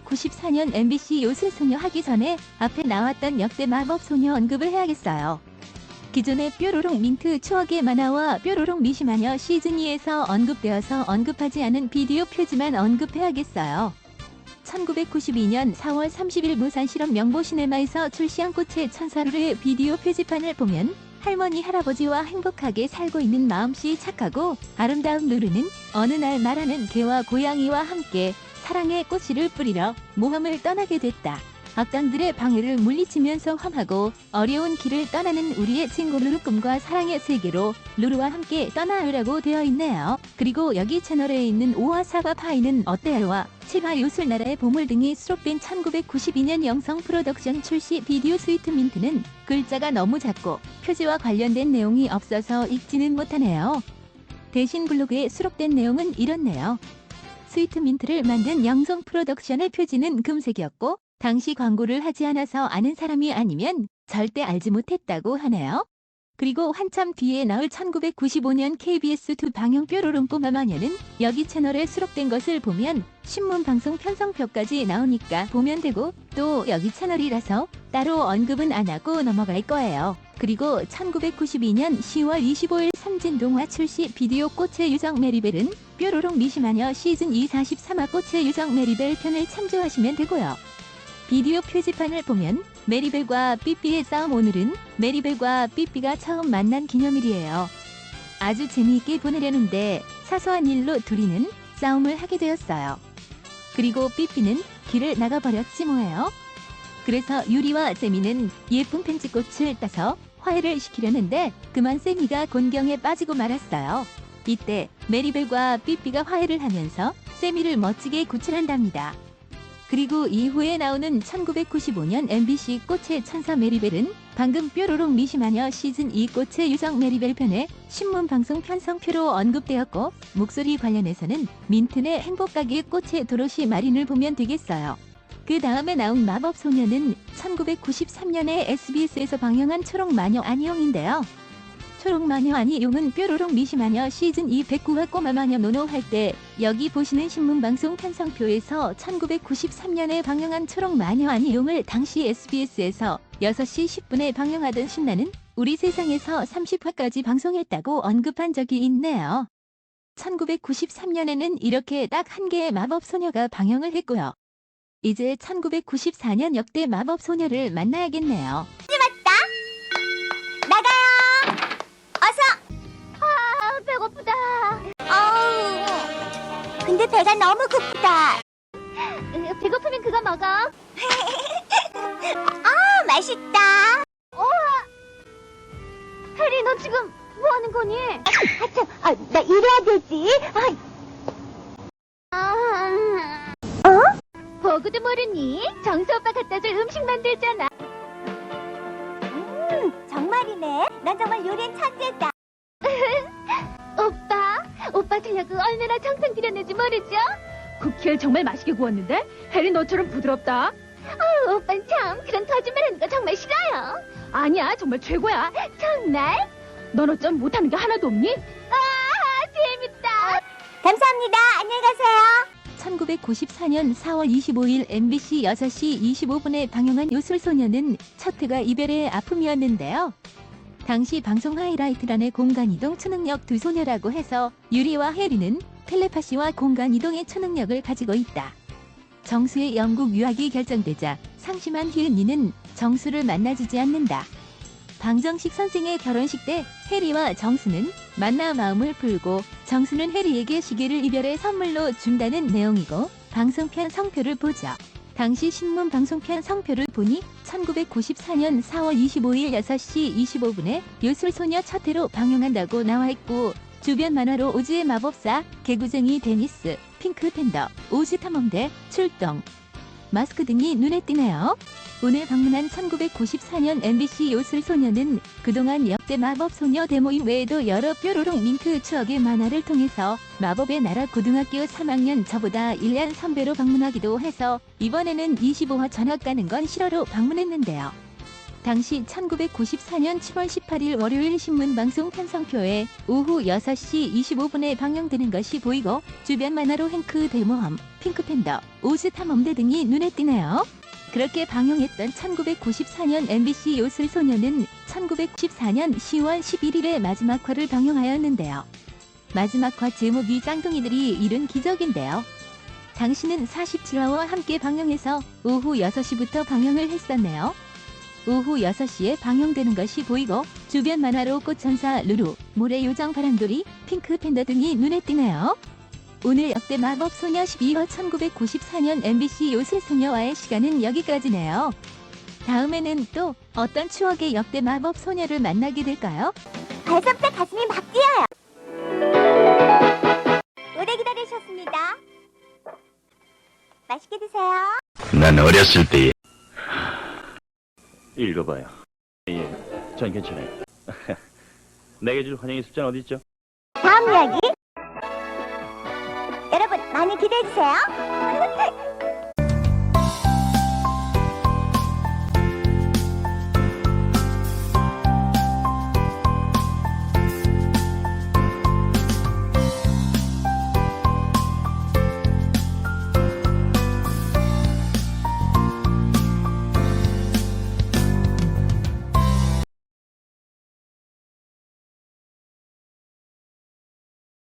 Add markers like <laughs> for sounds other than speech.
1994년 MBC 요술소녀 하기 전에 앞에 나왔던 역대 마법소녀 언급을 해야겠어요. 기존의 뾰로롱 민트 추억의 만화와 뾰로롱 미시마녀 시즌2에서 언급되어서 언급하지 않은 비디오 표지만 언급해야겠어요. 1992년 4월 30일 무산 실험 명보 시네마에서 출시한 꽃의 천사루의 비디오 표지판을 보면 할머니 할아버지와 행복하게 살고 있는 마음씨 착하고 아름다운 루루는 어느 날 말하는 개와 고양이와 함께 사랑의 꽃씨를 뿌리러 모험을 떠나게 됐다. 악당들의 방해를 물리치면서 험하고 어려운 길을 떠나는 우리의 친구 루루 꿈과 사랑의 세계로 루루와 함께 떠나요라고 되어 있네요. 그리고 여기 채널에 있는 오와 사과 파이는 어때요와 치마 요술 나라의 보물 등이 수록된 1992년 영성 프로덕션 출시 비디오 스위트 민트는 글자가 너무 작고 표지와 관련된 내용이 없어서 읽지는 못하네요. 대신 블로그에 수록된 내용은 이렇네요. 스위트 민트를 만든 영성 프로덕션의 표지는 금색이었고 당시 광고를 하지 않아서 아는 사람이 아니면 절대 알지 못했다고 하네요. 그리고 한참 뒤에 나올 1995년 KBS2 방영 뾰로롱 꼬마 마녀는 여기 채널에 수록된 것을 보면 신문 방송 편성표까지 나오니까 보면 되고 또 여기 채널이라서 따로 언급은 안 하고 넘어갈 거예요. 그리고 1992년 10월 25일 삼진 동화 출시 비디오 꽃의 유정 메리벨은 뾰로롱 미시마녀 시즌 2 43화 꽃의 유정 메리벨 편을 참조하시면 되고요. 비디오 표지판을 보면 메리벨과 삐삐의 싸움 오늘은 메리벨과 삐삐가 처음 만난 기념일이에요. 아주 재미있게 보내려는데 사소한 일로 둘이는 싸움을 하게 되었어요. 그리고 삐삐는 길을 나가버렸지 뭐예요. 그래서 유리와 세미는 예쁜 펜치꽃을 따서 화해를 시키려는데 그만 세미가 곤경에 빠지고 말았어요. 이때 메리벨과 삐삐가 화해를 하면서 세미를 멋지게 구출한답니다. 그리고 이후에 나오는 1995년 MBC 꽃의 천사 메리벨은 방금 뾰로롱 미시마녀 시즌 2 꽃의 유정 메리벨 편에 신문 방송 편성표로 언급되었고 목소리 관련해서는 민트의 행복가게 꽃의 도로시 마린을 보면 되겠어요. 그 다음에 나온 마법소녀는 1993년에 SBS에서 방영한 초록마녀 안희용인데요. 초록마녀 아니 용은 뾰로롱 미시마녀 시즌 2 109화 꼬마마녀 노노 할 때 여기 보시는 신문방송 편성표에서 1993년에 방영한 초록마녀 아니 용을 당시 SBS에서 6시 10분에 방영하던 신나는 우리 세상에서 30화까지 방송했다고 언급한 적이 있네요. 1993년에는 이렇게 딱 한 개의 마법소녀가 방영을 했고요. 이제 1994년 역대 마법소녀를 만나야겠네요. 배가 너무 고프다. 배고프면 그거 먹어. 아, <laughs> 맛있다. 해리, 너 지금 뭐 하는 거니? 아, 참, 아, 나 일해야 되지. 아. 어? 보고도 모르니? 정수 오빠 갖다 줄 음식 만들잖아. 음, 정말이네. 난 정말 요리엔 천재다. 오빠, 실력은 얼마나 정성 들였는지 모르죠? 쿠키를 정말 맛있게 구웠는데 해리 너처럼 부드럽다. 아, 오빠 참 그런 거짓말하는 거 정말 싫어요. 아니야 정말 최고야. 정말? 넌 어쩜 못하는 게 하나도 없니? 아, 재밌다. 감사합니다. 안녕히 가세요. 1994년 4월 25일 MBC 6시 25분에 방영한 요술소녀는 첫 회가 이별의 아픔이었는데요. 당시 방송 하이라이트란의 공간이동 초능력 두 소녀라고 해서 유리와 해리는 텔레파시와 공간이동의 초능력을 가지고 있다. 정수의 영국 유학이 결정되자 상심한 희은이는 정수를 만나주지 않는다. 방정식 선생의 결혼식 때 해리와 정수는 만나 마음을 풀고 정수는 해리에게 시계를 이별의 선물로 준다는 내용이고 방송편 성표를 보죠. 당시 신문 방송편 성표를 보니 1994년 4월 25일 6시 25분에 요술소녀 첫 회로 방영한다고 나와 있고 주변 만화로 오즈의 마법사, 개구쟁이 데니스, 핑크 팬더, 오즈 탐험대, 출동, 마스크 등이 눈에 띄네요. 오늘 방문한 1994년 MBC 요술 소녀는 그동안 역대 마법 소녀 데모인 외에도 여러 뾰로롱 민트 추억의 만화를 통해서 마법의 나라 고등학교 3학년 저보다 1년 선배로 방문하기도 해서 이번에는 25화 전학 가는 건 싫어로 방문했는데요. 당시 1994년 7월 18일 월요일 신문 방송 편성표에 오후 6시 25분에 방영되는 것이 보이고 주변 만화로 행크 대모험, 핑크팬더, 오즈탐험대 등이 눈에 띄네요. 그렇게 방영했던 1994년 MBC 요술 소녀는 1994년 10월 11일에 마지막 화를 방영하였는데요. 마지막 화 제목이 짱둥이들이 이룬 기적인데요. 당시는 47화와 함께 방영해서 오후 6시부터 방영을 했었네요. 오후 6시에 방영되는 것이 보이고 주변 만화로 꽃천사 루루, 모래요정 바람돌이, 핑크팬더 등이 눈에 띄네요. 오늘 역대 마법소녀 12화 1994년 MBC 요술소녀와의 시간은 여기까지네요. 다음에는 또 어떤 추억의 역대 마법소녀를 만나게 될까요? 벌써부터 가슴이 막 뛰어요. 오래 기다리셨습니다. 맛있게 드세요. 난 어렸을 때 읽어봐요. 예, 전 괜찮아요. <laughs> 내게 줄 환영의 숫자는 어디 있죠? 다음 이야기. 많이 기대해 주세요.